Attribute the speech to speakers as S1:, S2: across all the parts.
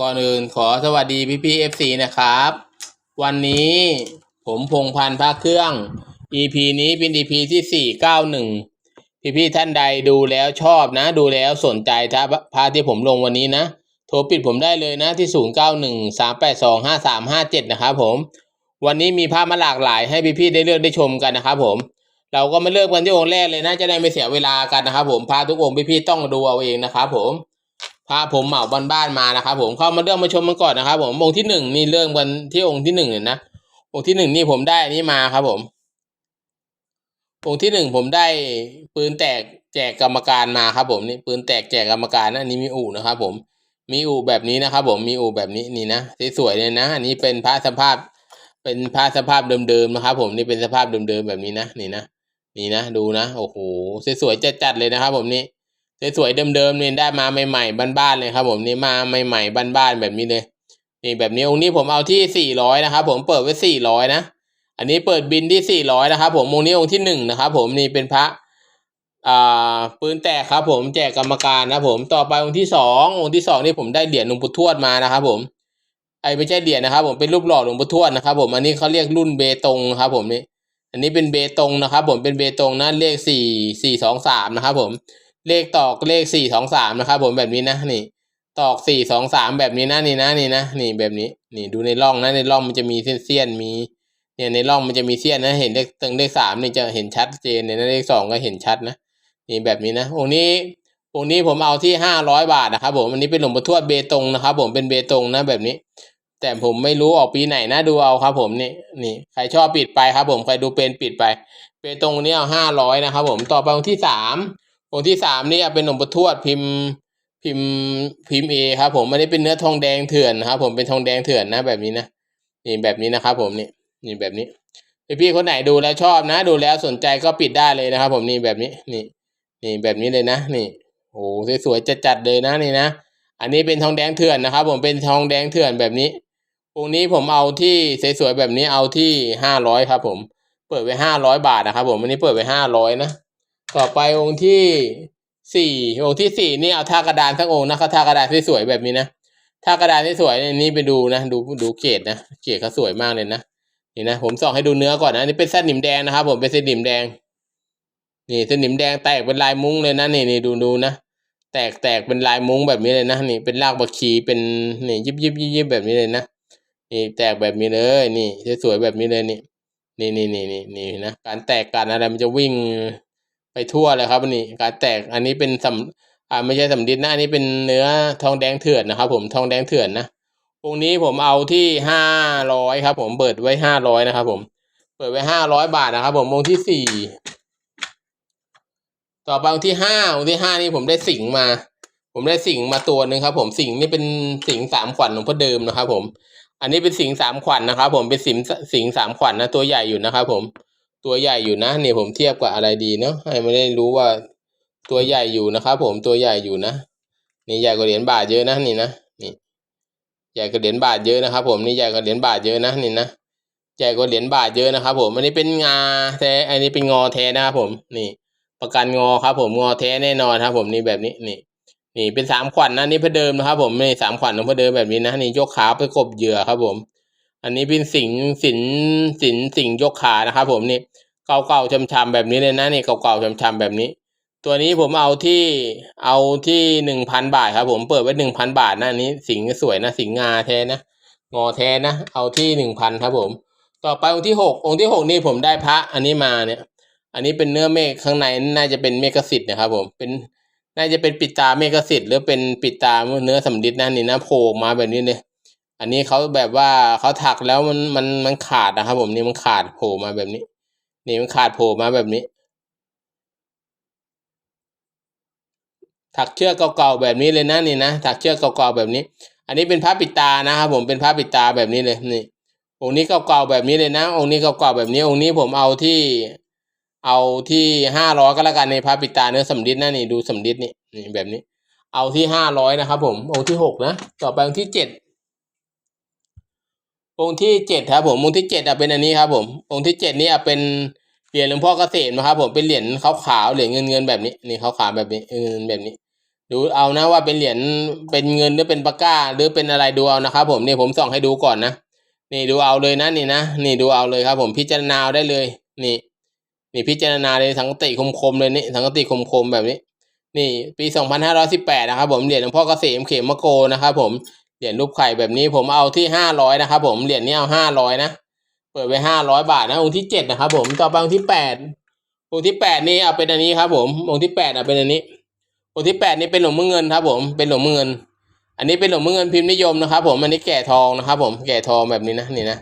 S1: ก่อนอื่นขอสวัสดีพี่พี่เอฟซีนะครับ วันนี้ผมพงพันธ์พระเครื่อง EP นี้เป็น EP ที่สี่เก้าหนึ่งพี่พี่ท่านใดดูแล้วชอบนะ ดูแล้วสนใจถ้าพาที่ผมลงวันนี้นะ โทรปิดผมได้เลยนะที่ศูนย์เก้าหนึ่งสามแปดสองห้าสามห้าเจ็ดนะครับผม วันนี้มีภาพมาหลากหลายให้พี่พี่ได้เลือกได้ชมกันนะครับผมเราก็มาเลือกกันที่องค์แรกเลยนะจะได้ไม่เสียเวลากันนะครับผมพาทุกองค์พี่พี่ๆต้องดูเอาเองนะครับผม พาผมเหมาบ้านมานะครับผมเข้ามาเรื่องมาชมมันก่อนนะครับ ผมองค์ที่หนึ่งนี่เรื่องวันที่องค์ที่หนึ่งเนี่ยนะองค์ที่หนึ่งนี่ผมได้นนี้มาครับผม องค์ที่หนึ่งผมได้ปืนแตกแจกกรรมการมาครับผมนี่ปืนแตกแจกกรรมการนะอันนี้มีอู่นะครับผมมีอู่แบบนี้นะครับ ผมมีอู่แบบนี้นี่นะสวยๆเลยนะอันนี้เป็นพระสภาพ เป็นพระสภาพเดิมๆนะครับ ผมนี่เป็นสภาพเดิมๆแบบนี้นะนี่นะนี่นะดูนะโอ้โหสวยๆจัดๆเลยนะครับ ผมนี่ สวยๆเดิมๆเนี่ยได้มาใหม่ๆบ้านๆเลยครับ ผมนี่มาใหม่ๆบ้านๆแบบนี้เลย นี่แบบนี้องค์นี้ผมเอาที่สี่ร้อยนะครับ ผมเปิดไว้สี่ร้อยนะอันนี้เปิดบินที่สี่ร้อยนะครับ ผมองค์นี้องค์ที่หนึ่งนะครับ ผมนี่เป็นพระอ่าปืนแตกครับ ผมแจกกรรมการนะผมต่อไปองค์ที่สององค์ที่สองนี่ผมได้เหรียญหลวงปู่ทวดมานะครับ ผมไอ้ไม่ใช่เหรียญนะครับ ผมเป็นรูปหล่อหลวงปู่ทวดนะครับ ผมอันนี้เขาเรียกรุ่นเบตงครับ ผมนี่อันนี้เป็นเบตงนะครับ ผมเป็นเบตงนะเลขสี่สี่สองสามนะครับ ผม เลขตอกเลขสี่สองสามนะครับผมแบบนี้นะนี่ ตอกสี่สองสามแบบนี้นะนี่นะนี่นะนี่แบบนี้ นี่ดูในร่องนะในร่องมันจะมีเส้นเสี้ยนมี เนี่ยในร่องมันจะมีเสี้ยนนะ เห็นเลขตึงเลขสามนี่จะเห็นชัดเจนเนี่ยนะเลขสองก็เห็นชัดนะนี่แบบนี้นะองค์นี้องค์นี้ผมเอาที่ห้าร้อยบาทนะครับผมอันนี้เป็นหลวงปู่ทวดเบตงนะครับผมเป็นเบตงนะแบบนี้ แต่ผมไม่รู้ออกปีไหนนะดูเอาครับ ผมนี่นี่ใครชอบปิดไปครับ ผมใครดูเป็นปิดไป เบตงนี้เอาห้าร้อยนะครับผมต่อไปองค์ที่สาม องค์ที่สามนี่เป็นหลวงปู่ทวดพิมพ์พิมพ์พิมพ์เอครับ ผมไม่ได้เป็นเนื้อทองแดงเถื่อนนะครับ ผมเป็นทองแดงเถื่อนนะ แบบนี้นะนี่แบบนี้นะครับ ผมนี่นี่แบบนี้พี่ๆคนไหนดูแล้วชอบนะ ดูแล้วสนใจก็ปิดได้เลยนะครับ ผมนี่แบบนี้นี่ นี่แบบนี้เลยนะ นี่โอ้สวยๆจัดๆเลยนะนี่นะอันนี้เป็นทองแดงเถื่อนนะครับ ผมเป็นทองแดงเถื่อนแบบนี้องค์นี้ผมเอาที่สวยๆแบบนี้เอาที่ห้าร้อยครับ ผม เปิดไว้ห้าร้อยบาทนะครับ ผมอันนี้เปิดไว้ห้าร้อยนะ ต่อไปองค์ที่สี่องค์ที่สี่นี่เอาท่ากระดานทั้งองค์นะครับท่ากระดานสวยๆแบบนี้นะท่ากระดานสวยๆนี่ไปดูนะ ดูดูเกรดนะเกรดเขาสวยมากเลยนะนี่นะผมส่องให้ดูเนื้อก่อนนะนี่เป็นสนิมแดงนะครับ ผมเป็นสนิมแดง นี่สนิมแดงแตกเป็นลายมุ้งเลยนะนี่นี่ดูดูนะแตกแตกเป็นลายมุ้งแบบนี้เลยนะนี่เป็นรากบักชีเป็นนี่ยิบยิบยิบยิบแบบนี้เลยนะนี่แตกแบบนี้เลย นี่สวยๆแบบนี้เลยนี่นี่นี่นี่นี่นะการแตกการอะไรมันจะวิ่ง ไปทั่วเลยครับอันนี้การแตกอันนี้เป็นสำอ่าไม่ใช่สำดิดนะอันนี้เป็นเนื้อทองแดงเถื่อนนะครับ ผมทองแดงเถื่อนนะองนี้ผมเอาที่ห้าร้อยครับ ผมเปิดไว้ห้าร้อยนะครับผม เปิดไว้ห้าร้อยบาทนะครับ ผมองที่สี่ต่อไปองที่ห้าองที่ห้านี่ผมได้สิงมา ผมได้สิงมาตัวหนึ่งครับ ผมสิงนี่เป็นสิงสามขวัญหลวงพ่อเดิมนะครับ ผม อันนี้เป็นสิงสามขวัญนนะครับ ผมเป็นสิงสิงสามขวัญนะตัวใหญ่อยู่นะครับ ผม ตัวใหญ่อยู่นะนี่ผมเทียบกับอะไรดีเนาะให้ไม่ได้รู้ว่าตัวใหญ่อยู่นะครับผมตัวใหญ่อยู่นะ นี่ใหญ่กว่าเหรียญบาทเยอะนะนี่นะนี่ใหญ่กว่าเหรียญบาทเยอะนะครับ ผมนี่ใหญ่กว่าเหรียญบาทเยอะนะนี่นะใหญ่กว่าเหรียญบาทเยอะนะครับ ผมอันนี้เป็นงาแท้อันนี้เป็นงอแท้นะครับผมนี่ ประกันงอครับ ผมงอแท้แน่นอนครับ ผมนี่แบบนี้นี่นี่เป็นสามขวัญนะนี่พื่อเดิมนะครับ ผมนี่สามขวัญของพื่อเดิมแบบนี้นะนี่ยกขาไปกบเหยื่อครับ ผม อันนี้เป็นสิงสินสินสิงยกขานะครับผมนี่เก่าๆช้ำๆแบบนี้เลยนะนี่เก่าๆช้ำๆแบบนี้ ตัวนี้ผมเอาที่เอาที่หนึ่งพันบาทครับ ผมเปิดไว้หนึ่งพันบาทนะอันนี้สิงสวยนะสิงงาแท้นะงอแท้นะเอาที่หนึ่งพันครับผม ต่อไปองค์ที่หกองค์ที่หกนี่ผมได้พระอันนี้มาเนี่ย อันนี้เป็นเนื้อเมฆข้างในน่าจะเป็นเมฆสิทธิ์นะครับ ผมเป็นน่าจะเป็นปิดตาเมฆสิทธิ์หรือเป็นปิดตาเนื้อสำลิดนะนี่นะโผล่มาแบบนี้เลย อันนี้เขาแบบว่าเขาถักแล้วมันมันมันขาดนะครับผมนี่มันขาดโผล่มาแบบนี้ นี่มันขาดโผล่มาแบบนี้ ถักเชือกเก่าๆแบบนี้เลยนะนี่นะถักเชือกเก่าๆแบบนี้ อันนี้เป็นผ้าปิดตานะครับผมเป็นผ้าปิดตาแบบนี้เลยนี่องค์นี้เก่าๆแบบนี้เลยนะ องค์นี้เก่าๆแบบนี้ องค์นี้ผมเอาที่เอาที่ห้าร้อยก็แล้วกันในผ้าปิดตาเนื้อสำลิดนะนี่ดูสำลิดนี่นี่แบบนี้ เอาที่ห้าร้อยนะครับผมองค์ที่หกนะต่อไปองค์ที่เจ็ด องค์ที่เจ็ดครับผมองค์ที่เจ็ดอะเป็นอันนี้ครับผมองค์ที่เจ็ดนี่อะเป็นเหรียญหลวงพ่อเกษมนะครับผมเป็นเหรียญขาวๆเหรียญเงินเงินแบบนี้นี่ขาวๆแบบนี้เงินแบบนี้ ดูเอานะว่าเป็นเหรียญเป็นเงินหรือเป็นปากกาหรือเป็นอะไรดูเอานะครับผมนี่ผมส่องให้ดูก่อนนะนี่ดูเอาเลยนะนี่นะนี่ดูเอาเลยครับผมพิจารณาได้เลย นี่ นี่พิจารณาเลยสังกติคมๆเลยนี่สังกติคมๆแบบนี้ นี่ ปีสองพันห้าร้อยสิบแปดนะครับผมเหรียญหลวงพ่อเกษมเขมโกนะครับผม เหรียญรูปไข่แบบนี้ผมเอาที่ห้าร้อยนะครับผมเหรียญนี้เอาห้าร้อยนะเปิดไปห้าร้อยบาทนะองค์ที่เจ็ดนะครับผมต่อไปองค์ที่แปดองค์ที่แปดนี่เอาเป็นอันนี้ครับ ผมองค์ที่แปดเอาเป็นอันนี้องค์ที่แปดนี่เป็นหลวงมือเงินครับ ผมเป็นหลวงมือเงิน อันนี้เป็นหลวงมือเงินพิมพ์นิยมนะครับ ผมอันนี้แก่ทองนะครับ ผมแก่ทองแบบนี้นะนี่นะ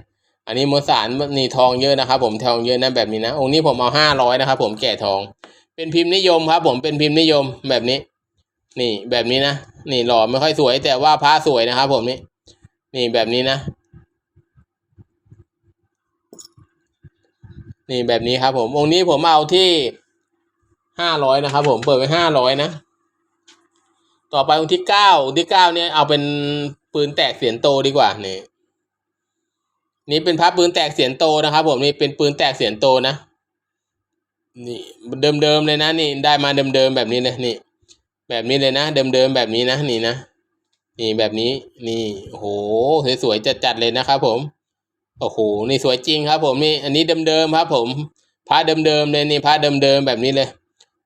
S1: อันนี้มวลสารนี่ทองเยอะนะครับ ผมทองเยอะนะแบบนี้นะองค์นี้ผมเอาห้าร้อยนะครับ ผมแก่ทอง เป็นพิมพ์นิยมครับ ผมเป็นพิมพ์นิยมแบบนี้ นี่แบบนี้นะนี่หล่อไม่ค่อยสวย แต่ว่าพระสวยนะครับผมนี่นี่แบบนี้นะ นี่แบบนี้ครับ ผมองค์นี้ผมเอาที่ห้าร้อยนะครับ ผมเปิดไว้ห้าร้อยนะต่อไปองค์ที่เก้าองค์ที่เก้าเนี่ยเอาเป็นปืนแตกเสียนโตดีกว่านี่นี่เป็นพระปืนแตกเสียนโตนะครับ ผมนี่เป็นปืนแตกเสียนโตนะนี่เดิมๆเลยนะนี่ได้มาเดิมๆแบบนี้เลยนี่ แบบนี้เลยนะ เดิมๆแบบนี้นะนี่นะนี่แบบนี้นี่โอ้โหสวยๆจัดๆเลยนะครับผมโอ้โหนี่สวยจริงครับ ผมนี่อันนี้เดิมๆครับ ผมพระเดิมๆเลยนี่พระเดิมๆแบบนี้เลย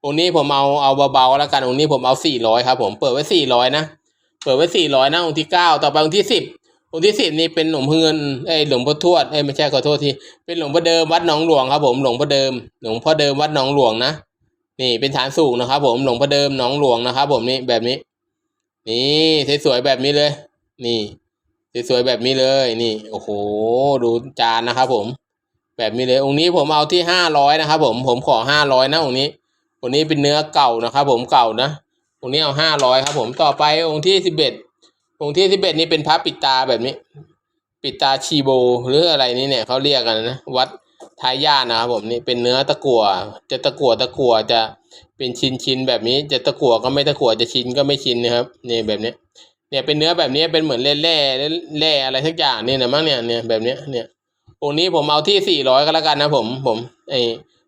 S1: องค์นี้ผมเอาเอาเบาๆแล้วกันองค์นี้ผมเอาสี่ร้อยครับ ผมเปิดไว้สี่ร้อยนะเปิดไว้สี่ร้อยนะองค์ที่เก้าต่อไปองค์ที่สิบองค์ที่สิบนี่เป็นหลวงพ่อเงินเอ้หลวงพ่อทวดเอ้ไม่ใช่ขอโทษทีเป็นหลวงพ่อเดิมวัดหนองหลวงครับ ผมหลวงพ่อเดิมหลวงพ่อเดิมวัดหนองหลวงนะ นี่เป็นฐานสูงนะครับผมหลวงพ่อเดิมหนองหลวงนะครับผมนี่แบบนี้ นี่สวยๆแบบนี้เลย นี่สวยๆแบบนี้เลยนี่ โอ้โห ดูจานนะครับผม แบบนี้เลยองค์นี้ผมเอาที่ห้าร้อยนะครับผมผมขอห้าร้อยนะองค์นี้องค์นี้เป็นเนื้อเก่านะครับผมเก่านะองค์นี้เอาห้าร้อยครับผมต่อไปองค์ที่สิบเอ็ดองค์ที่สิบเอ็ดนี่เป็นพระปิดตาแบบนี้ ปิดตาชีโบหรืออะไรนี่เนี่ยเขาเรียกกันนะวัด ท้ายญาตินะครับผมนี่เป็นเนื้อตะกั่วจะตะกั่วตะกั่วจะเป็นชิ้นชิ้นแบบนี้ จะตะกั่วก็ไม่ตะกั่วจะชิ้นก็ไม่ชิ้นนะครับนี่แบบนี้เนี่ยเป็นเนื้อแบบนี้เป็นเหมือนแร่แร่แร่อะไรสักอย่างนี่นะมั้งเนี่ยเนี่ยแบบเนี้ยเนี่ยองนี้ผมเอาที่สี่ร้อยก็แล้วกันนะผมผมไอ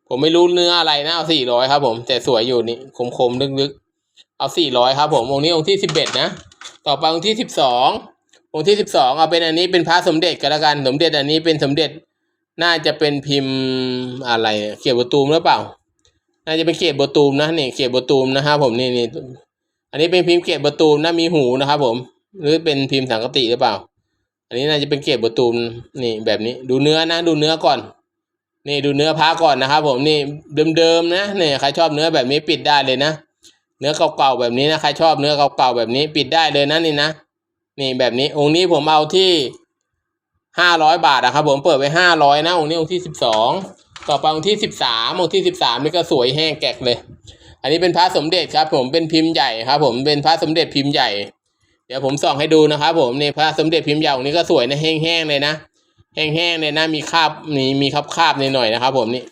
S1: ผมไม่รู้เนื้ออะไรนะเอาสี่ร้อยครับผมแต่สวยอยู่นี่คมคมๆลึกๆเอาสี่ร้อยครับผมองนี้องที่สิบเอ็ดนะต่อไปองที่สิบสององที่สิบสองเอาเป็นอันนี้เป็นพระสมเด็จก็แล้วกัน สมเด็จอันนี้เป็นสมเด็จ น่าจะเป็นพิมพ์อะไรเขียบตูมหรือเปล่า น่าจะเป็นเขียบตูมนะนี่เขียบตูมนะครับผมนี่นี่อันนี้เป็นพิมพ์เกตประตูมนะมีหูนะครับผม หรือเป็นพิมพ์สังกติหรือเปล่า อันนี้น่าจะเป็นเกตประตูมนี่แบบนี้ดูเนื้อนะดูเนื้อก่อน นี่ดูเนื้อพาก่อนนะครับผมนี่เดิมๆนะนี่ใครชอบเนื้อแบบนี้ปิดได้เลยนะ เนื้อเก่าๆแบบนี้นะใครชอบเนื้อเก่าๆแบบนี้ปิดได้เลยนะนี่นะนี่แบบนี้องค์นี้ผมเอาที่ ห้าร้อยบาทนะครับผมเปิดไว้ห้าร้อยนะองค์นี้องค์ที่สิบสองต่อไปองค์ที่สิบสามองค์ที่สิบสามนี่ก็สวยแห้งแกกเลย อันนี้เป็นพระสมเด็จครับ ผมเป็นพิมพ์ใหญ่ครับ ผมเป็นพระสมเด็จพิมพ์ใหญ่ เดี๋ยวผมส่องให้ดูนะครับผมนี่พระสมเด็จพิมพ์ใหญ่องค์นี้ก็สวยนะแห้งๆเลยนะแห้งๆเลยนะมีคราบมีมีคราบคราบหน่อยๆนะครับ ผมนี่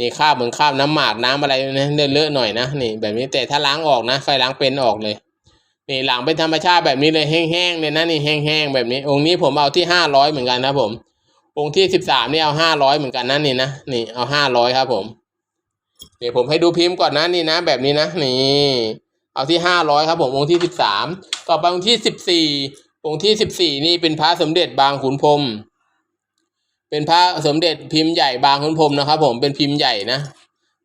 S1: นี่คราบเหมือนคราบน้ำหมากน้ำอะไรนะเลอะๆหน่อยนะนี่แบบนี้แต่ถ้าล้างออกนะใครล้างเป็นออกเลย นี่หลังเป็นธรรมชาติแบบนี้เลยแห้งๆเลยนะนี่แห้งๆแบบนี้ องค์นี้ผมเอาที่ห้าร้อยเหมือนกันนะผม องค์ที่สิบสามนี่เอาห้าร้อยเหมือนกันนะนี่นะนี่เอาห้าร้อยครับผมเดี๋ยวผมให้ดูพิมพ์ก่อนนะนี่นะ แบบนี้นะนี่เอาที่ห้าร้อยครับผมองค์ที่สิบสามต่อไปองค์ที่สิบสี่องค์ที่สิบสี่นี่เป็นพระสมเด็จบางขุนพรมเป็นพระสมเด็จพิมพ์ใหญ่บางขุนพรมนะครับ ผมเป็นพิมพ์ใหญ่นะ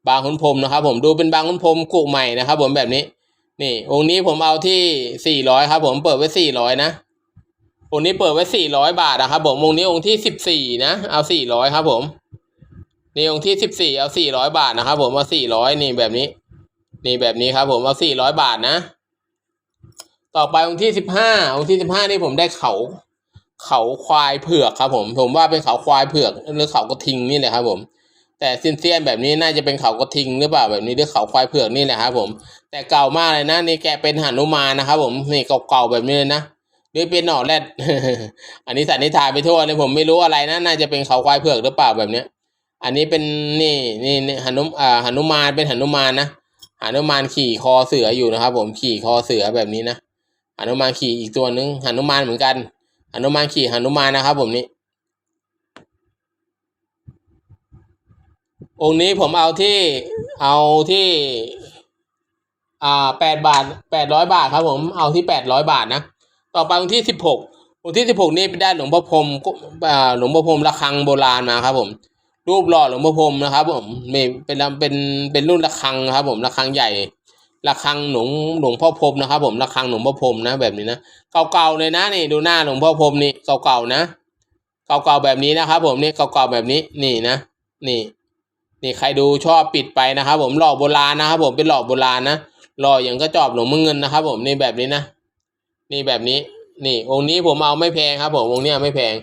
S1: บางขุนพรมนะครับ ผมดูเป็นบางขุนพรมกุใหม่นะครับ ผมแบบนี้ นี่ องค์นี้ผมเอาที่สี่ร้อยครับ ผมเปิดไว้สี่ร้อยนะองค์นี้เปิดไว้สี่ร้อยบาทนะครับ ผมองค์นี้องค์ที่สิบสี่นะเอาสี่ร้อยครับ ผมนี่องค์ที่สิบสี่เอาสี่ร้อยบาทนะครับ ผมเอาสี่ร้อยนี่แบบนี้ นี่แบบนี้ครับ ผมเอาสี่ร้อยบาทนะ ต่อไปองค์ที่สิบห้าองค์ที่สิบห้านี่ผมได้เขาเขาควายเผือกครับ ผม ผมว่าเป็นเขาควายเผือกหรือเขากระทิงนี่แหละครับ ผม แต่เซียนเซียนแบบนี้น่าจะเป็นเขากระทิงหรือเปล่าแบบนี้หรือเขาควายเผือกนี่แหละครับผม แต่เก่ามากเลยนะนี่แกเป็นหนุมานนะครับผมนี่เก่าๆแบบนี้เลยนะหรือเป็นหน่อแรดอันนี้สันนิษฐานไปทั่วเลยผมไม่รู้อะไรนะน่าจะเป็นเขาควายเผือกหรือเปล่าแบบเนี้ย อันนี้เป็นนี่นี่นี่หนุอ่าหนุมานเป็นหนุมานนะหนุมานขี่คอเสืออยู่นะครับ ผมขี่คอเสือแบบนี้นะหนุมานขี่อีกตัวนึงหนุมานเหมือนกันหนุมานขี่หนุมานนะครับ ผมนี่ องค์นี้ผมเอาที่เอาที่ อ่าแปดบาทแปดร้อยบาทครับผมเอาที่แปดร้อยบาทนะต่อไปวันที่สิบหกวันที่สิบหกนี่ได้หลวงพ่อพรมอ่าหลวงพ่อพรมระฆังโบราณมาครับผม รูปหล่อหลวงพ่อพรมนะครับ ผมมีเป็นเป็นเป็นรุ่นระฆังครับ ผมระฆังใหญ่ระฆังหลวงหลวงพ่อพรมนะครับ ผมระฆังหลวงพ่อพรมนะแบบนี้นะเก่าๆเลยนะนี่ดูหน้าหลวงพ่อพรมนี่เก่าๆนะ เก่าๆแบบนี้นะครับ ผมนี่เก่าๆแบบนี้นี่นะ นี่ นี่ใครดูชอบปิดไปนะครับ ผมหล่อโบราณนะครับ ผมเป็นหล่อโบราณนะหล่ออย่างก็จอบหลวงมึงเงินนะครับ ผมนี่แบบนี้นะนี่แบบนี้ นี่องค์นี้ผมเอาไม่แพงครับผมองค์นี้ไม่แพง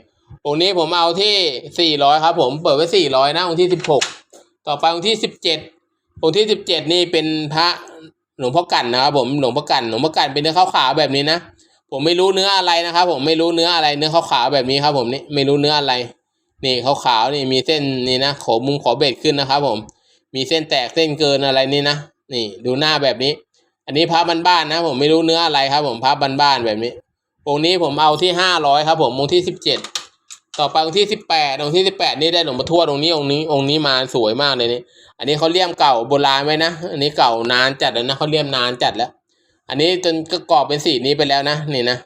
S1: องค์นี้ผมเอาที่สี่ร้อยครับ ผมเปิดไว้สี่ร้อยนะองค์ที่สิบหกต่อไปองค์ที่สิบเจ็ดองค์ที่สิบเจ็ดนี่เป็นพระหลวงพ่อกันนะครับผมหลวงพ่อกันหลวงพ่อกันเป็นเนื้อขาวๆแบบนี้นะผมไม่รู้เนื้ออะไรนะครับ ผมไม่รู้เนื้ออะไรเนื้อขาวๆแบบนี้ครับ ผมนี่ไม่รู้เนื้ออะไร นี่ขาวๆนี่มีเส้นนี่นะขอมุมขอเบ็ดขึ้นนะครับผม มีเส้นแตกเส้นเกินอะไรนี่นะนี่ดูหน้าแบบนี้ อันนี้พระบ้านๆนะผมไม่รู้เนื้ออะไรครับ ผมพระบ้านๆแบบนี้องค์นี้ผมเอาที่ห้าร้อยครับ ผมองค์ที่สิบเจ็ดต่อไปองค์ที่สิบแปดองค์ที่สิบแปดนี่ได้หลวงพ่อทวดองค์นี้องค์นี้องค์นี้มาสวยมากเลยนี่อันนี้เขาเลี่ยมเก่าโบราณไว้นะอันนี้เก่านานจัดแล้วนะเขาเลี่ยมนานจัดแล้ว อันนี้จนก็กรอบเป็นสีนี้ไปแล้วนะนี่นะ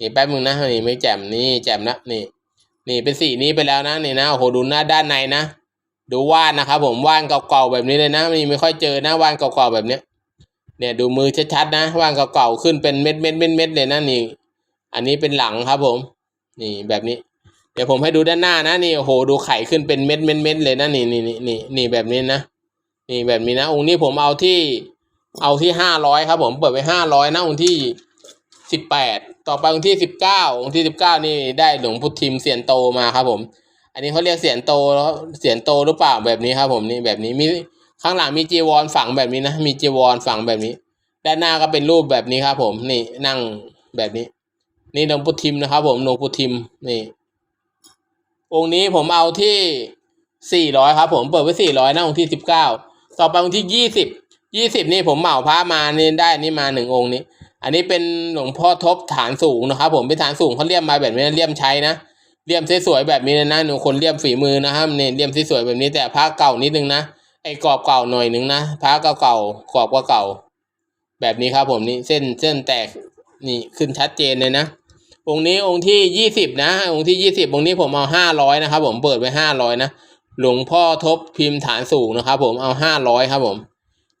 S1: นี่แป๊บมึงนะนี่ไม่แจ่มนี่แจ่มนะนี่ นี่เป็นสีนี้ไปแล้วนะนี่นะโอ้โหดูหน้าด้านในนะ ดูว่านนะครับผมว่านเก่าๆแบบนี้เลยนะนี่ไม่ค่อยเจอนะว่านเก่าๆแบบเนี้ยเนี่ยดูมือชัดๆนะว่านเก่าๆขึ้นเป็นเม็ดเม็ดเม็ดเม็ดเลยนะนี่ อันนี้เป็นหลังครับผม นี่แบบนี้ เดี๋ยวผมให้ดูด้านหน้านะนี่โอ้โหดูไข่ขึ้นเป็นเม็ดเม็ดเม็ดเลยนะนี่นี่นี่นี่นี่แบบนี้นะนี่แบบนี้นะองค์นี้ผมเอาที่เอาที่ห้าร้อยครับผมเปิดไปห้าร้อยนะองค์ที่ สิบแปดต่อไปองค์ที่สิบเก้าองค์ที่สิบเก้านี่ได้หลวงพุทธิมเสียนโตมาครับผม อันนี้เขาเรียกเสียนโตแล้วเสียนโตหรือเปล่าแบบนี้ครับผมนี่แบบนี้มีข้างหลังมีจีวรฝังแบบนี้นะมีจีวรฝังแบบนี้ ด้านหน้าก็เป็นรูปแบบนี้ครับผมนี่นั่งแบบนี้ นี่หลวงพุทธิมนะครับ ผมหลวงพุทธิมนี่ องค์นี้ผมเอาที่สี่ร้อยครับ ผมเปิดไว้สี่ร้อยนะองค์ที่สิบเก้าต่อไปองค์ที่ยี่สิบยี่สิบนี่ผมเหมาพระมานี่ได้นี่มาหนึ่งองค์นี้ อันนี้เป็นหลวงพ่อทบฐานสูงนะครับ ผมเป็นฐานสูงเขาเลี่ยมมาแบบนี้เลี่ยมใช้นะเลี่ยมสวยๆแบบนี้นะหนูคนเลี่ยมฝีมือนะครับเนี่ยเลี่ยมสวยๆแบบนี้แต่พระเก่านิดนึงนะไอ้กรอบเก่าหน่อยนึงนะพระเก่าๆกรอบก็เก่า แบบนี้ครับผมนี่เส้นเส้นแตกนี่ขึ้นชัดเจนเลยนะองค์นี้องค์ที่ยี่สิบนะองค์ที่ยี่สิบองค์นี้ผมเอาห้าร้อยนะครับผมเปิดไปห้าร้อยนะหลวงพ่อทบพิมพ์ฐานสูงนะครับผมเอาห้าร้อยครับผม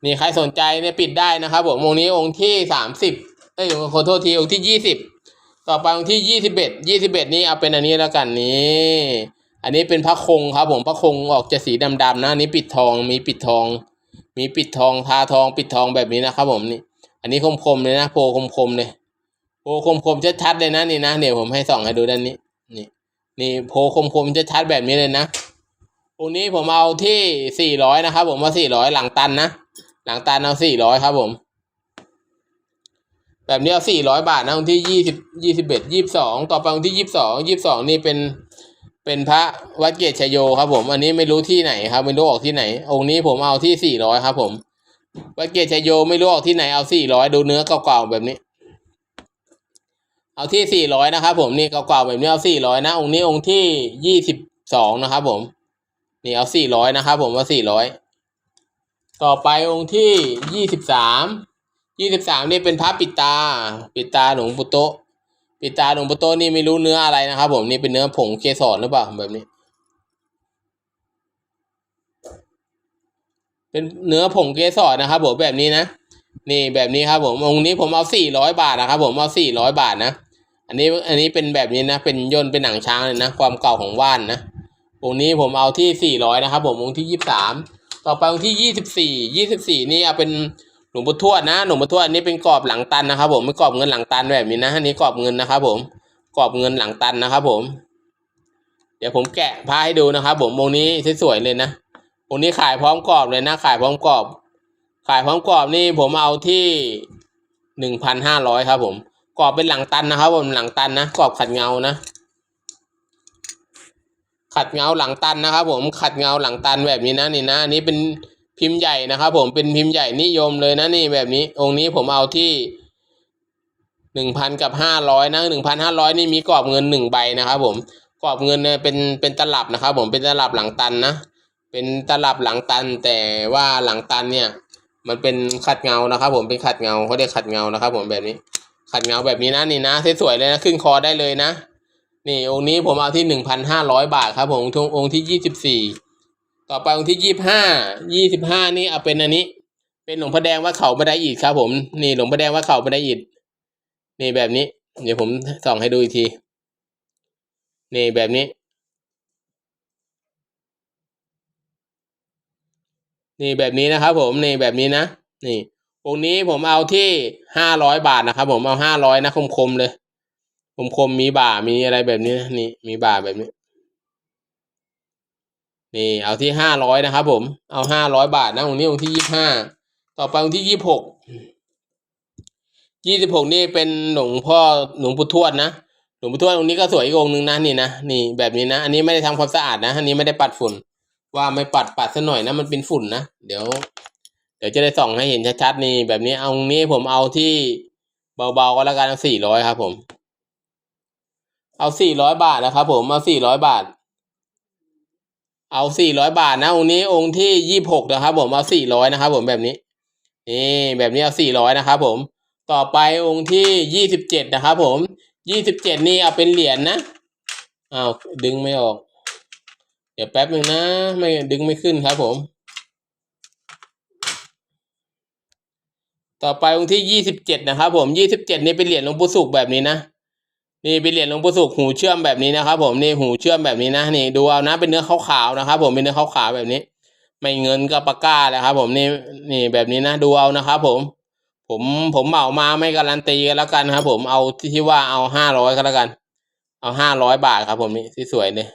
S1: นี่ใครสนใจเนี่ยปิดได้นะครับผมองค์นี้องค์ที่สามสิบเอ้ยขอโทษทีองค์ที่ยี่สิบต่อไปองค์ที่ยี่สิบเอ็ดยี่สิบเอ็ดนี่เอาเป็นอันนี้แล้วกันนี่อันนี้เป็นพระคงครับผมพระคงออกจะสีดำๆนะอันนี้ปิดทองมีปิดทอง มีปิดทองทาทองปิดทองแบบนี้นะครับผมนี่ อันนี้คมๆเลยนะโพคมๆเลยโพคมคมๆชัดๆเลยนะนี่นะเดี๋ยวผมให้ส่องให้ดูด้านนี้นี่นี่โพคมคมๆชัดๆแบบนี้เลยนะองค์นี้ผมเอาที่สี่ร้อยนะครับผมเอาสี่ร้อยหลังตันนะ หลังตันเอาสี่ร้อยครับผม แบบนี้เอาสี่ร้อยบาทนะองค์ที่ยี่สิบยี่สิบเอ็ดยี่สิบสองต่อไปองค์ที่ยี่สิบสองยี่สิบสองนี่เป็นเป็นพระวัดเกตชยโยครับผม อันนี้ไม่รู้ที่ไหนครับไม่รู้ออกที่ไหน องค์นี้ผมเอาที่สี่ร้อยครับ ผม วัดเกตชยโยไม่รู้ออกที่ไหนเอาสี่ร้อยดูเนื้อเก่าๆแบบนี้ เอาที่สี่ร้อยนะครับผมนี่เก่าๆแบบนี้เอาสี่ร้อยนะ องค์นี้องค์ที่ยี่สิบสองนะครับผม นี่เอาสี่ร้อยนะครับผมเอาสี่ร้อย ต่อไปองค์ที่ยี่สิบสามยี่สิบสามนี่เป็นพระปิตา ปิตาหลวงปู่โตปิตาหลวงปู่โตนี่ไม่รู้เนื้ออะไรนะครับ ผมนี่เป็นเนื้อผงเกสรหรือเปล่าแบบนี้ เป็นเนื้อผงเกสรนะครับผมแบบนี้นะนี่แบบนี้ครับผมองค์นี้ผมเอาสี่ร้อยบาทนะครับ ผมเอาสี่ร้อยบาทนะอันนี้อันนี้เป็นแบบนี้นะเป็นย่นเป็นหนังช้างเลยนะความเก่าของว่านนะองค์นี้ผมเอาที่สี่ร้อยนะครับ ผมองค์ที่ยี่สิบสาม ต่อไปองค์ที่ยี่สิบสี่ยี่สิบสี่นี่เอาเป็นหลวงปู่ทวดนะหลวงปู่ทวดนนี้เป็นกรอบหลังตันนะครับ ผมไม่กรอบเงินหลังตันแบบนี้นะอันนี้กรอบเงินนะครับ ผมกรอบเงินหลังตันนะครับ ผม เดี๋ยวผมแกะผ้าให้ดูนะครับ ผมองค์นี้สวยๆเลยนะองค์นี้ขายพร้อมกรอบเลยนะ ขายพร้อมกรอบ ขายพร้อมกรอบนี่ผมเอาที่หนึ่งพันห้าร้อยครับ ผมกรอบเป็นหลังตันนะครับ ผมหลังตันนะกรอบขัดเงานะ ขัดเงาหลังตันนะครับ ผมขัดเงาหลังตันแบบนี้นะนี่นะอันนี้เป็นพิมพ์ใหญ่นะครับ ผมเป็นพิมพ์ใหญ่นิยมเลยนะนี่แบบนี้ องค์นี้ผมเอาที่หนึ่งพันกับห้าร้อยนะหนึ่งพันห้าร้อยนี่มีกรอบเงินหนึ่งใบนะครับ ผมกรอบเงินเนี่ยเป็นเป็นตลับนะครับ ผมเป็นตลับหลังตันนะเป็นตลับหลังตัน แต่ว่าหลังตันเนี่ย มันเป็นขัดเงานะครับ ผมเป็นขัดเงาเขาเรียกขัดเงานะครับ ผมแบบนี้ ขัดเงาแบบนี้นะนี่นะสวยๆเลยนะขึ้นคอได้เลยนะ นี่องค์นี้ผมเอาที่หนึ่งพันห้าร้อยบาทครับผมทงองค์ที่ยี่สิบสี่ต่อไปองค์ที่ยี่สิบห้ายี่สิบห้านี่เอาเป็นอันนี้ เป็นหลวงพ่อแดงว่าเขาไม่ได้อิดครับ ผมนี่หลวงพ่อแดงว่าเขาไม่ได้อิดนี่แบบนี้ เดี๋ยวผมส่องให้ดูอีกที นี่แบบนี้ นี่แบบนี้นะครับ ผมนี่แบบนี้นะนี่องค์นี้ผมเอาที่ห้าร้อยบาทนะครับผมเอาห้าร้อยนะคมๆเลย คมๆมีบ่ามีอะไรแบบนี้นะนี่มีบ่าแบบนี้ นี่เอาที่ห้าร้อยนะครับผม เอาห้าร้อยบาทนะองนี้องที่ยี่ห้าต่อไปองที่ยี่หกยี่สิบหกนี่เป็นหลวงพ่อหลวงปู่ทวดนะหลวงปู่ทวดองค์นี้ก็สวยอีกองค์หนึ่งนะนี่นะนี่แบบนี้นะอันนี้ไม่ได้ทำความสะอาดนะอันนี้ไม่ได้ปัดฝุ่น ว่าไม่ปัดปัดซะหน่อยนะมันเป็นฝุ่นนะเดี๋ยว เดี๋ยวจะได้ส่องให้เห็นชัดๆนี่แบบนี้เอานี้ผมเอาที่เบาๆก็แล้วกันสี่ร้อยครับผม เอาสี่ร้อยบาทนะครับ ผมเอาสี่ร้อยบาท เอาสี่ร้อยบาทนะองค์นี้องค์ที่ยี่หกนะครับ ผมเอาสี่ร้อยนะครับ ผมแบบนี้นี่แบบนี้เอาสี่ร้อยนะครับ ผม ต่อไปองค์ที่ยี่สิบเจ็ดนะครับ ผมยี่สิบเจ็ดนี่เอาเป็นเหรียญนะอ้าวดึงไม่ออก เดี๋ยวแป๊บหนึ่งนะ ไม่ดึงไม่ขึ้นครับ ผมต่อไปองค์ที่ยี่สิบเจ็ดนะครับผมยี่สิบเจ็ดนี่เป็นเหรียญหลวงปู่สุขแบบนี้นะ นี่เป็นเหรียญหลวงปู่สุขหูเชื่อมแบบนี้นะครับ ผมนี่หูเชื่อมแบบนี้นะนี่ดูเอานะเป็นเนื้อขาวๆนะครับผมเป็นเนื้อขาวๆแบบนี้ ไม่เงินกับปากกาเลยครับ ผมนี่นี่แบบนี้นะดูเอานะครับ ผม ผมผมเหมามาไม่การันตีกันแล้วกันครับ ผมเอาที่ว่าเอาห้าร้อยก็แล้วกัน เอาห้าร้อยบาทครับ ผมนี่ที่สวยเลย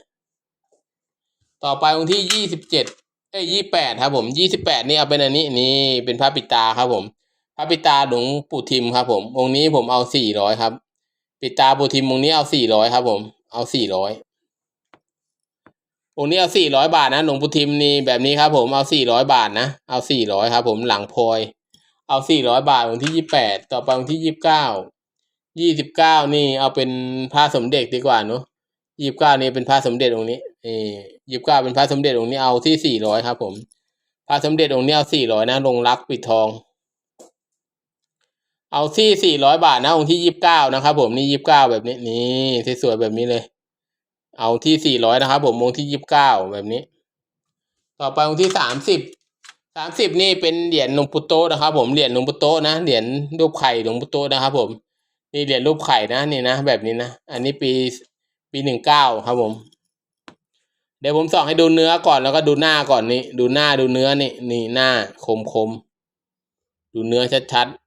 S1: ต่อไปองค์ที่ยี่สิบเจ็ดเอ้ยยี่แปดครับ ผมยี่สิบแปดนี่เอาเป็นอันนี้นี่เป็นพระปิตาครับ ผม พระปิตาหลวงปู่ทิมครับ ผมองค์นี้ผมเอาสี่ร้อยครับ ปิดตาปูทิมองนี้เอาสี่ร้อยครับ ผม เอาสี่ร้อยองนี้เอาสี่ร้อยบาทนะหลวงปู่ทิมนี่แบบนี้ครับ ผมเอาสี่ร้อยบาทนะเอาสี่ร้อยครับ ผมหลังพลอย เอาสี่ร้อยบาทองค์ที่ยี่แปดต่อไปองค์ที่ยี่สิบเก้ายี่สิบเก้านี่เอาเป็นพระสมเด็จดีกว่าเนอะยี่สิบเก้านี่เป็นพระสมเด็จองค์นี้นี่ยี่สิบเก้าเป็นพระสมเด็จองค์นี้เอาที่สี่ร้อยครับ ผมพระสมเด็จองค์นี้เอาสี่ร้อยนะลงรักปิดทอง เอาที่สี่ร้อยบาทนะองค์ที่ยี่สิบเก้านะครับผมนี่ยี่สิบเก้าแบบนี้นี่สวยๆแบบนี้เลย เอาที่สี่ร้อยนะครับ ผมองค์ที่ยี่สิบเก้าแบบนี้ ต่อไปองค์ที่สามสิบสามสิบนี่เป็นเหรียญหลวงปู่โตนะครับ ผมเหรียญหลวงปู่โตนะเหรียญรูปไข่หลวงปู่โตนะครับ ผมนี่เหรียญรูปไข่นะนี่นะแบบนี้นะอันนี้ปีปีหนึ่งเก้าครับผม เดี๋ยวผมส่องให้ดูเนื้อก่อนแล้วก็ดูหน้าก่อนนี่ดูหน้าดูเนื้อนี่นี่หน้าคมคมดูเนื้อชัดๆ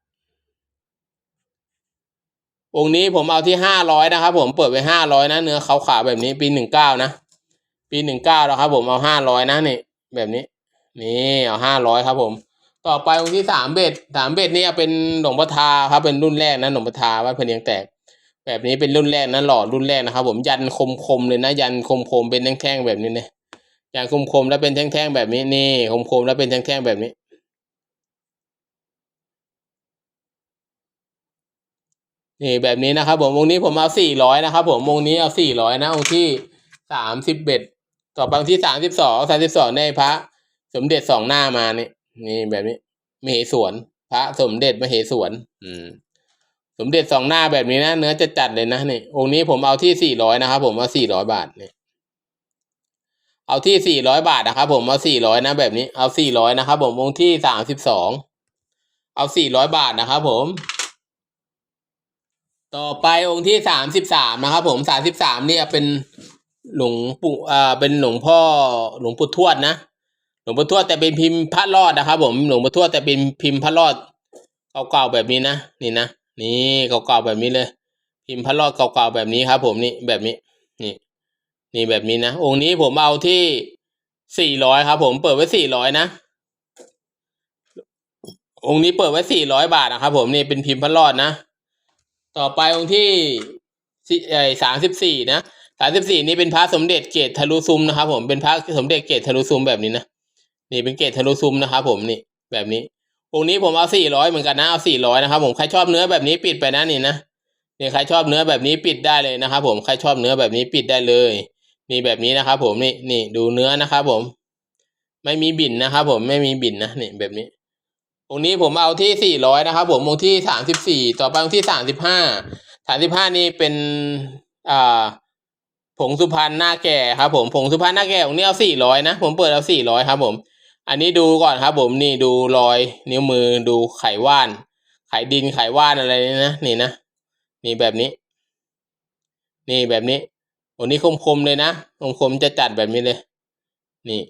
S1: องค์นี้ผมเอาที่ห้าร้อยนะครับ ผมเปิดไปห้าร้อยนะเนื้อขาวๆแบบนี้ปีหนึ่งเก้านะปีหนึ่งเก้าแล้วครับ ผมเอาห้าร้อยนะนี่แบบนี้ นี่เอาห้าร้อยครับ ผม ต่อไปองค์ที่สามเบ็ดสามเบ็ดนี่เป็นหลวงพ่อทาครับเป็นรุ่นแรกนะหลวงพ่อทาวัดพะเนียงแตก แบบนี้เป็นรุ่นแรกนะหล่อรุ่นแรกนะครับ ผมยันคมคมเลยนะ ยันคมคมเป็นแท่งๆแบบนี้เนี่ยยันคมคมแล้วเป็นแท่งๆแบบนี้นี่คมคมแล้วเป็นแท่งๆแบบนี้ นี่แบบนี้นะครับผมองนี้ผมเอาสี่ร้อยนะครับผมองนี้เอาสี่ร้อยนะองค์ที่สามสิบเอ็ดต่อไปองที่สามสิบสองสามสิบสองในพระ สมเด็จสองหน้ามานี่นี่แบบนี้มเหสวน พระสมเด็จมเหสวน อืม สมเด็จสองหน้าแบบนี้นะเนื้อจะจัดเลยนะนี่องค์นี้ผมเอาที่สี่ร้อยนะครับผมเอาสี่ร้อยบาทนี่เอาที่สี่ร้อยบาทนะครับผมเอาสี่ร้อยนะแบบนี้เอาสี่ร้อยนะครับผมองค์ที่สามสิบสองเอาสี่ร้อยบาทนะครับผม ต่อไปองค์ที่สามสิบสามนะครับ ผมสามสิบสามเนี่ยเป็นหลวงปู่อ่าเป็นหลวงพ่อหลวงปู่ทวดนะหลวงปู่ทวดแต่เป็นพิมพ์พระรอดนะครับ ผมหลวงปู่ทวดแต่เป็นพิมพ์พระรอดเก่าๆแบบนี้นะนี่นะนี่เก่าๆแบบนี้เลย พิมพ์พระรอดเก่าๆแบบนี้ครับ ผมนี่แบบนี้นี่ นี่แบบนี้นะองค์นี้ผมเอาที่สี่ร้อยครับ ผมเปิดไว้สี่ร้อยนะองค์นี้เปิดไว้สี่ร้อยบาทนะครับ ผมนี่เป็นพิมพ์พระรอดนะ ต่อไปองค์ที่สามสิบสี่นะสามสิบสี่นี่เป็นพระสมเด็จเกตทะลุซุมนะครับผมเป็นพระสมเด็จเกตทะลุซุมแบบนี้นะนี่เป็นเกตทะลุซุมนะครับผมนี่แบบนี้องค์นี้ผมเอาสี่ร้อยเหมือนกันนะเอาสี่ร้อยนะครับผมใครชอบเนื้อแบบนี้ปิดไปนะนี่นะนี่ใครชอบเนื้อแบบนี้ปิดได้เลยนะครับผมใครชอบเนื้อแบบนี้ปิดได้เลยนี่แบบนี้นะครับผมนี่นี่ดูเนื้อนะครับผม ไม่มีบินนะครับผมไม่มีบินนะนี่แบบนี้ องนี้ผมเอาที่สี่ร้อยนะครับผมองที่สามสิบสี่ต่อไปองที่สามสิบห้าสามสิบห้านี่เป็นอ่าผงสุพรรณหน้าแก่ครับ ผมผงสุพรรณหน้าแก่องนี้เอาสี่ร้อยนะ ผมเปิดเอาสี่ร้อยครับ ผม อันนี้ดูก่อนครับ ผมนี่ดูรอยนิ้วมือดูไขว่าน ไขดินไขว่านอะไรนี่นะนี่นะนี่แบบนี้ นี่แบบนี้องนี้คมๆเลยนะคมๆจะจัดแบบนี้เลย นี่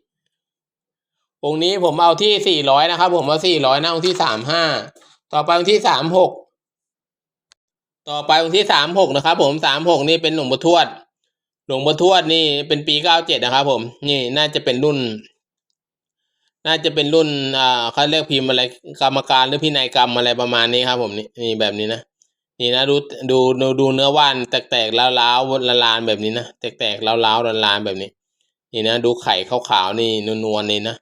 S1: องนี้ผมเอาที่สี่ร้อยนะครับ ผมเอาสี่ร้อยนะองที่สามห้าต่อไปองที่สามหกต่อไปองที่สามหกนะครับ ผมสามหกนี่เป็นหลวงปู่ทวด หลวงปู่ทวดนี่เป็นปีเก้าเจ็ดนะครับ ผม นี่น่าจะเป็นรุ่น น่าจะเป็นรุ่นอ่าเขาเรียกพิมพ์อะไรกรรมการหรือพินัยกรรมอะไรประมาณนี้ครับ ผมนี่นี่แบบนี้นะนี่นะดูดูดูดูเนื้อว่านแตกๆแล้วล้าวๆละลานแบบนี้นะแตกๆแล้วล้าวๆละลานแบบนี้ นี่นะดูไข่ขาวๆนี่นวลๆนี่นะ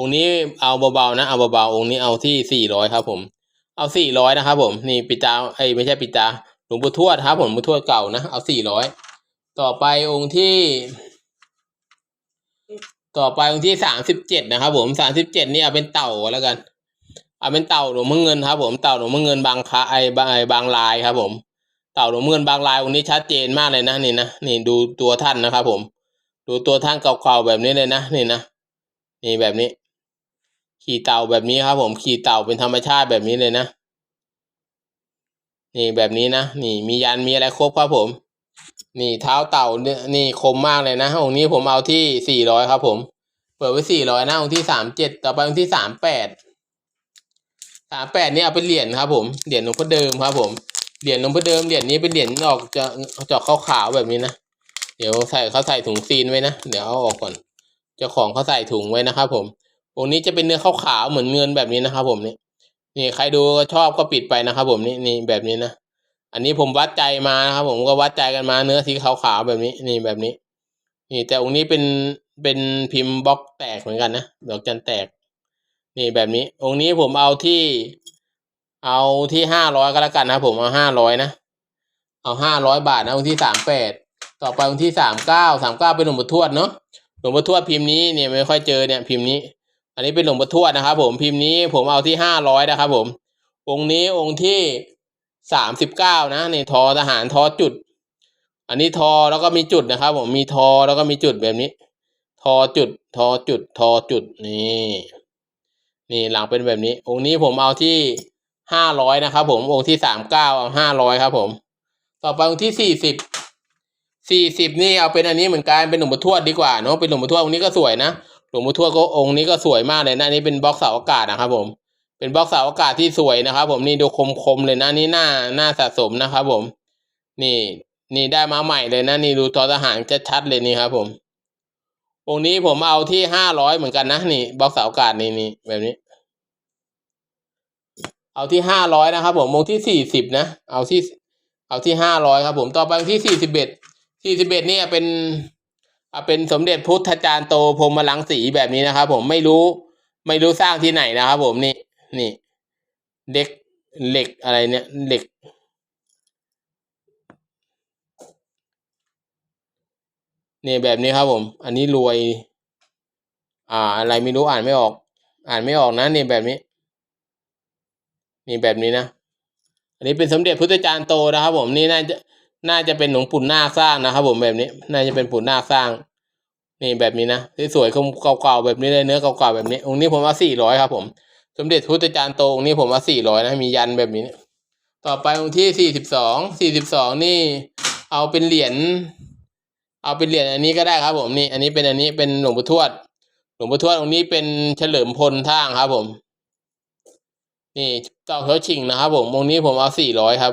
S1: องค์นี้เอาเบาๆนะ เอาเบาๆองค์นี้เอาที่สี่ร้อยครับ ผม เอาสี่ร้อยนะครับ ผมนี่ปิตาเอ้ยไม่ใช่ปิตาหลวงปู่ทวดครับ ผมหลวงปู่ทวดเก่านะเอาสี่ร้อยต่อไปองค์ที่ ต่อไปองค์ที่สามสิบเจ็ดนะครับผมสามสิบเจ็ดนี่เอาเป็นเต่าแล้วกัน เอาเป็นเต่าหลวงพ่อเงินครับ ผมเต่าหลวงพ่อเงินบางคาไอ้บางไอ้บางลายครับ ผมเต่าหลวงพ่อเงินบางลายองค์นี้ชัดเจนมากเลยนะนี่นะนี่ดูตัวท่านนะครับ ผม ดูตัวท่านเก่าๆแบบนี้เลยนะนี่นะนี่แบบนี้ ขี่เต่าแบบนี้ครับ ผมขี่เต่าเป็นธรรมชาติแบบนี้เลยนะ นี่แบบนี้นะ นี่มียันมีอะไรครบครับผม นี่เท้าเต่าเนี่ยนี่คมมากเลยนะองค์นี้ผมเอาที่สี่ร้อยครับ ผม เปิดไว้สี่ร้อยนะองค์ที่สามเจ็ดต่อไปองค์ที่สามแปดสามแปดนี่เอาเป็นเหรียญครับ ผมเหรียญหลวงพ่อเดิมครับ ผมเหรียญหลวงพ่อเดิมเหรียญนี้เป็นเหรียญออกจะจะขาวๆแบบนี้นะเดี๋ยวใส่เขาใส่ถุงซีนไว้นะเดี๋ยวเอาออกก่อนเจ้าของเขาใส่ถุงไว้นะครับผม องค์นี้จะเป็นเนื้อขาวๆเหมือนเงินแบบนี้นะครับ ผมนี่นี่ใครดูก็ชอบก็ปิดไปนะครับ ผมนี่นี่แบบนี้นะอันนี้ผมวัดใจมานะครับ ผมก็วัดใจกันมาเนื้อสีขาวๆแบบนี้ นี่แบบนี้ นี่แต่องค์นี้เป็นเป็นพิมพ์บล็อกแตกเหมือนกันนะดอกจันแตก นี่แบบนี้ องค์นี้ผมเอาที่ เอาที่ห้าร้อยก็แล้วกันนะผมเอาห้าร้อยนะเอาห้าร้อยบาทนะองค์ที่สามแปดต่อไปองค์ที่สามเก้าสามเก้าเป็นหลวงปู่ทวดเนาะหลวงปู่ทวดพิมพ์นี้เนี่ยไม่ค่อยเจอเนี่ยพิมพ์นี้ อันนี้เป็นหลวงปู่ทวดนะครับ ผมพิมพ์นี้ผมเอาที่ห้าร้อยนะครับ ผม องค์นี้องค์ที่สามสิบเก้านะนี่ทอทหารทอจุด อันนี้ทอแล้วก็มีจุดนะครับ ผมมีทอแล้วก็มีจุดแบบนี้ ทอจุด ทอจุด ทอจุดนี่นี่หลังเป็นแบบนี้ องค์นี้ผมเอาที่ห้าร้อยนะครับ ผมองค์ที่สามเก้าเอาห้าร้อยครับ ผม ต่อไปองค์ที่สี่สิบสี่สิบนี่เอาเป็นอันนี้เหมือนกันเป็นหลวงปู่ทวดดีกว่าเนาะเป็นหลวงปู่ทวดองค์นี้ก็สวยนะ หลวงปู่ทวดก็องค์นี้ก็สวยมากเลยนะอันนี้เป็นบล็อกเสาอากาศนะครับ ผม เป็นบล็อกเสาอากาศที่สวยนะครับ ผมนี่ดูคมๆเลยนะนี่หน้าหน้าสะสมนะครับ ผม นี่นี่ได้มาใหม่เลยนะ นี่ดูทอทหารชัดๆเลยนี่ครับ ผม องค์นี้ผมเอาที่ห้าร้อยเหมือนกันนะนี่บล็อกเสาอากาศนี่นี่แบบนี้ เอาที่ห้าร้อยนะครับ ผมองค์ที่สี่สิบนะเอาที่เอาที่ห้าร้อยครับ ผมต่อไปที่สี่สิบเอ็ดสี่สิบเอ็ดเนี่ยเป็น เป็นสมเด็จพุทธจารย์โตพรมลังสีแบบนี้นะครับ ผมไม่รู้ ไม่รู้สร้างที่ไหนนะครับ ผมนี่นี่เด็กเหล็กอะไรเนี่ยเหล็ก เนี่ยแบบนี้ครับผม อันนี้รวย อ่า อะไรไม่รู้อ่านไม่ออก อ่านไม่ออกนะเนี่ยแบบนี้ นี่แบบนี้นะ อันนี้เป็นสมเด็จพุทธจารย์โตนะครับ ผมนี่น่าจะ น่าจะเป็นหลวงปู่นาคสร้างนะครับผมแบบนี้ น่าจะเป็นปู่นาคสร้าง นี่แบบนี้นะที่สวยเก่าๆแบบนี้เลยเนื้อเก่าๆแบบนี้ องค์นี้ผมว่าสี่ร้อยครับผม สมเด็จพุทธจารย์โตองค์นี้ผมว่าสี่ร้อยนะมียันแบบนี้ ต่อไปองค์ที่สี่สิบสองสี่สิบสองนี่ เอาเป็นเหรียญเอาเป็นเหรียญอันนี้ก็ได้ครับผมนี่ อันนี้เป็นอันนี้เป็นหลวงปู่ทวด หลวงปู่ทวดองค์นี้เป็นเฉลิมพลท่างครับผม นี่ต่อเขาชิงนะครับผมองค์นี้ผมเอาสี่ร้อยครับ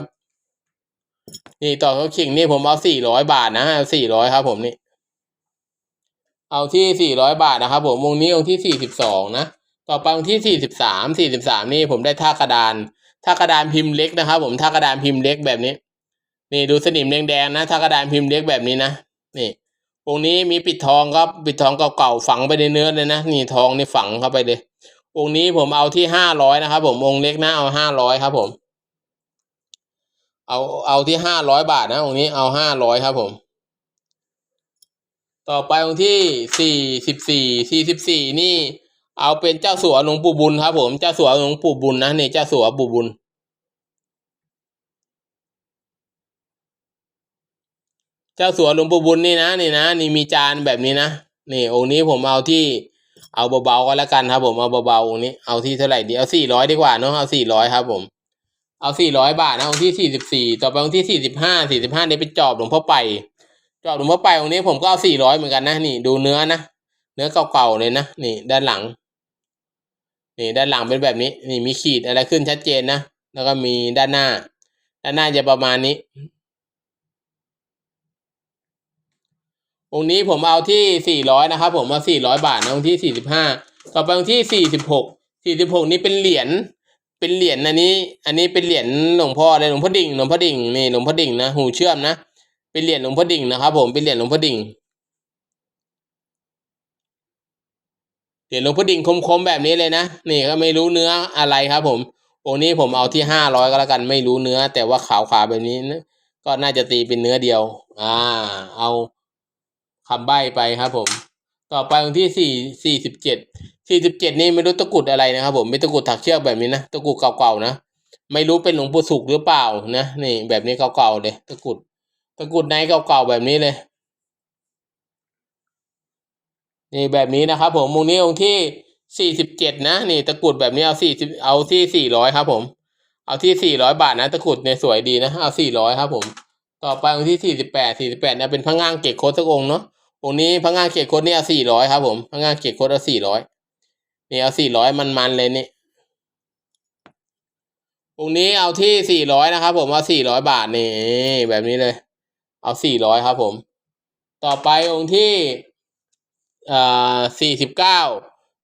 S1: นี่ต่อเขาชิงนี่ผมเอาสี่ร้อยบาทนะสี่ร้อยครับ ผมนี่ เอาที่สี่ร้อยบาทนะครับ ผมวงนี้องที่สี่สิบสองนะต่อไปองที่สี่สิบสามสี่สิบสามนี่ผมได้ท่ากระดานท่ากระดานพิมพ์เล็กนะครับ ผมท่ากระดานพิมพ์เล็กแบบนี้ นี่ดูสนิมแดงๆนะท่ากระดานพิมพ์เล็กแบบนี้นะนี่องค์นี้มีปิดทองครับปิดทองเก่าๆฝังไปในเนื้อเลยนะนี่ทองนี่ฝังเข้าไปเลย องค์นี้ผมเอาที่ห้าร้อยนะครับผมองค์เล็กนะเอาห้าร้อยครับผม เอาเอาที่ห้าร้อยบาทนะองค์นี้เอาห้าร้อยครับผม ต่อไปองค์ที่สี่สิบสี่สี่สิบสี่นี่ เอาเป็นเจ้าสัวหลวงปู่บุญครับผมเจ้าสัวหลวงปู่บุญนะนี่เจ้าสัวปู่บุญเจ้าสัวหลวงปู่บุญนี่นะนี่นะนี่มีจานแบบนี้นะนี่องค์นี้ผมเอาที่เอาเบาๆก็แล้วกันครับ ผมเอาเบาๆองค์นี้เอาที่เท่าไหร่ดีเอาสี่ร้อยดีกว่าเนาะเอาสี่ร้อยครับผม เอาสี่ร้อยบาทนะองค์ที่สี่สิบสี่ต่อไปองค์ที่สี่สิบห้าสี่สิบห้านี่เป็นจอบหลวงพ่อไป จอบหลวงพ่อไปองค์นี้ผมก็เอาสี่ร้อยเหมือนกันนะนี่ดูเนื้อนะเนื้อเก่าๆเลยนะนี่ ด้านหลัง นี่ด้านหลังเป็นแบบนี้ นี่มีขีดอะไรขึ้นชัดเจนนะแล้วก็มีด้านหน้า ด้านหน้าจะประมาณนี้ องค์นี้ผมเอาที่สี่ร้อยนะครับผมเอาสี่ร้อยบาทนะองค์ที่สี่สิบห้าต่อไปองค์ที่สี่สิบหกสี่สิบหกนี่เป็นเหรียญ เป็นเหรียญอันนี้ อันนี้เป็นเหรียญหลวงพ่อเลยหลวงพ่อดิ่งหลวงพ่อดิ่งนี่หลวงพ่อดิ่งนะหูเชื่อมนะเป็นเหรียญหลวงพ่อดิ่งนะครับ ผมเป็นเหรียญหลวงพ่อดิ่งเหรียญหลวงพ่อดิ่งคมๆแบบนี้เลยนะนี่ก็ไม่รู้เนื้ออะไรครับ ผมองค์นี้ผมเอาที่ห้าร้อยก็แล้วกันไม่รู้เนื้อ แต่ว่าขาวๆแบบนี้นะก็น่าจะตีเป็นเนื้อเดียว อ่า เอาคำใบ้ไปครับ ผม ต่อไปองค์ที่สี่สี่สิบเจ็ด สี่สิบเจ็ดนี่ไม่รู้ตะกุดอะไรนะครับ ผมเป็นตะกุดถักเชือกแบบนี้นะตะกุดเก่าๆนะไม่รู้เป็นหลวงปู่สุขหรือเปล่านะนี่ แบบนี้เก่าๆเลยตะกุดตะกุดในเก่าๆแบบนี้เลย นี่แบบนี้นะครับ ผมองค์นี้องค์ที่สี่สิบเจ็ดนะนี่ตะกุดแบบนี้เอาสี่สิบเอาที่สี่ร้อยครับ ผม เอาที่สี่ร้อยบาทนะตะกุดเนี่ยสวยดีนะเอาสี่ร้อยครับ ผม ต่อไปองค์ที่สี่สิบแปดสี่สิบแปดเนี่ยเป็นพระง่างเกศโคตสักองค์เนาะองค์นี้พระง่างเกศโคตเนี่ยเอาสี่ร้อยครับ ผมพระง่างเกศโคตเอาสี่ร้อย นี่เอาสี่ร้อยมันๆเลยนี่องนี้เอาที่สี่ร้อยนะครับ ผมเอาสี่ร้อยบาทนี่แบบนี้เลย เอาสี่ร้อยครับ ผม ต่อไปองค์ที่อ่าสี่สิบเก้า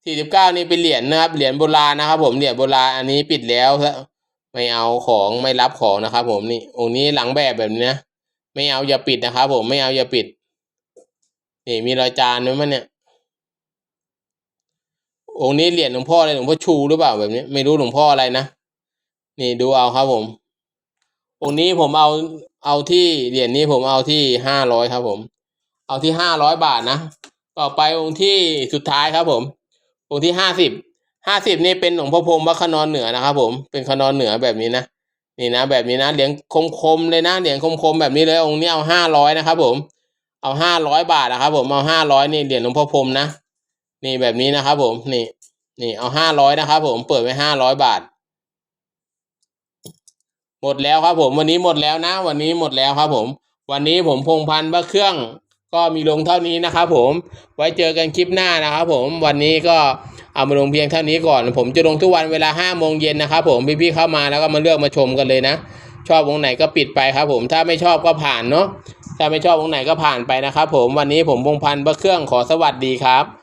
S1: สี่สิบเก้านี่เป็นเหรียญนะครับเหรียญโบราณนะครับ ผมเหรียญโบราณอันนี้ปิดแล้วไม่เอาของไม่รับของนะครับ ผมนี่องค์นี้หลังแบบแบบนี้นะไม่เอาอย่าปิดนะครับ ผมไม่เอาอย่าปิด นี่มีรอยจานด้วยมั้ยเนี่ย องค์นี้เหรียญหลวงพ่ออะไรหลวงพ่อชูหรือเปล่าแบบนี้ ไม่รู้หลวงพ่ออะไรนะนี่ดูเอาครับผม องค์นี้ผมเอาเอาที่เหรียญนี้ผมเอาที่ห้าร้อยครับผม เอาที่ห้าร้อยบาทนะต่อไปองค์ที่สุดท้ายครับผม องค์ที่ห้าสิบห้าสิบนี่เป็นหลวงพ่อพรมวัดขนอนเหนือนะครับ ผมเป็นขนอนเหนือแบบนี้นะนี่นะแบบนี้นะเหรียญคมๆเลยนะเหรียญคมๆแบบนี้เลยองค์นี้เอาห้าร้อยนะครับผม เอาห้าร้อยบาทนะครับผมเอาห้าร้อยนี่เหรียญหลวงพ่อพรมนะ นี่แบบนี้นะครับผมนี่นี่เอาห้าร้อยนะครับผมเปิดไว้ห้าร้อยบาท หมดแล้วครับผมวันนี้หมดแล้วนะ วันนี้หมดแล้วครับผม วันนี้ผมพงพันธ์พระเครื่องก็มีลงเท่านี้นะครับผมไว้เจอกันคลิปหน้านะครับผมวันนี้ก็เอามาลงเพียงเท่านี้ก่อน ผมจะลงทุกวันเวลาห้าโมงเย็นนะครับผมพี่ๆเข้ามาแล้วก็มาเลือกมาชมกันเลยนะ ชอบวงไหนก็ปิดไปครับผมถ้าไม่ชอบก็ผ่านเนาะถ้าไม่ชอบวงไหนก็ผ่านไปนะครับผมวันนี้ผมพงพันธ์พระเครื่องขอสวัสดีครับ